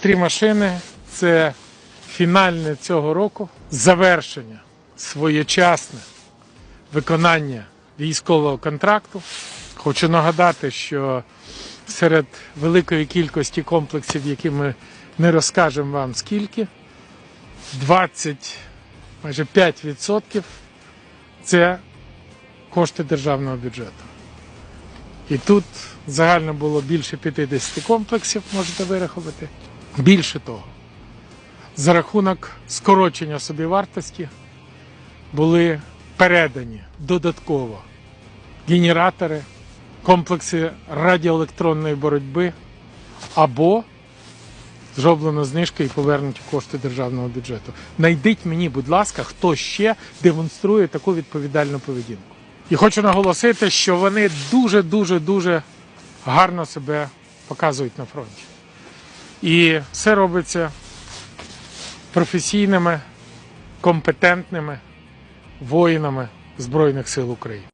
Три машини це фінальне цього року завершення своєчасне виконання військового контракту. Хочу нагадати, що серед великої кількості комплексів, які ми не розкажемо вам скільки, 20, майже 5% це кошти державного бюджету. І тут загально було більше 50 комплексів, можете вирахувати. Більше того, за рахунок скорочення собівартості були передані додатково генератори, комплекси радіоелектронної боротьби або зроблено знижки і повернуті кошти державного бюджету. Найдіть мені, будь ласка, хто ще демонструє таку відповідальну поведінку. І хочу наголосити, що вони дуже, дуже, дуже гарно себе показують на фронті. І все робиться професійними, компетентними воїнами Збройних сил України.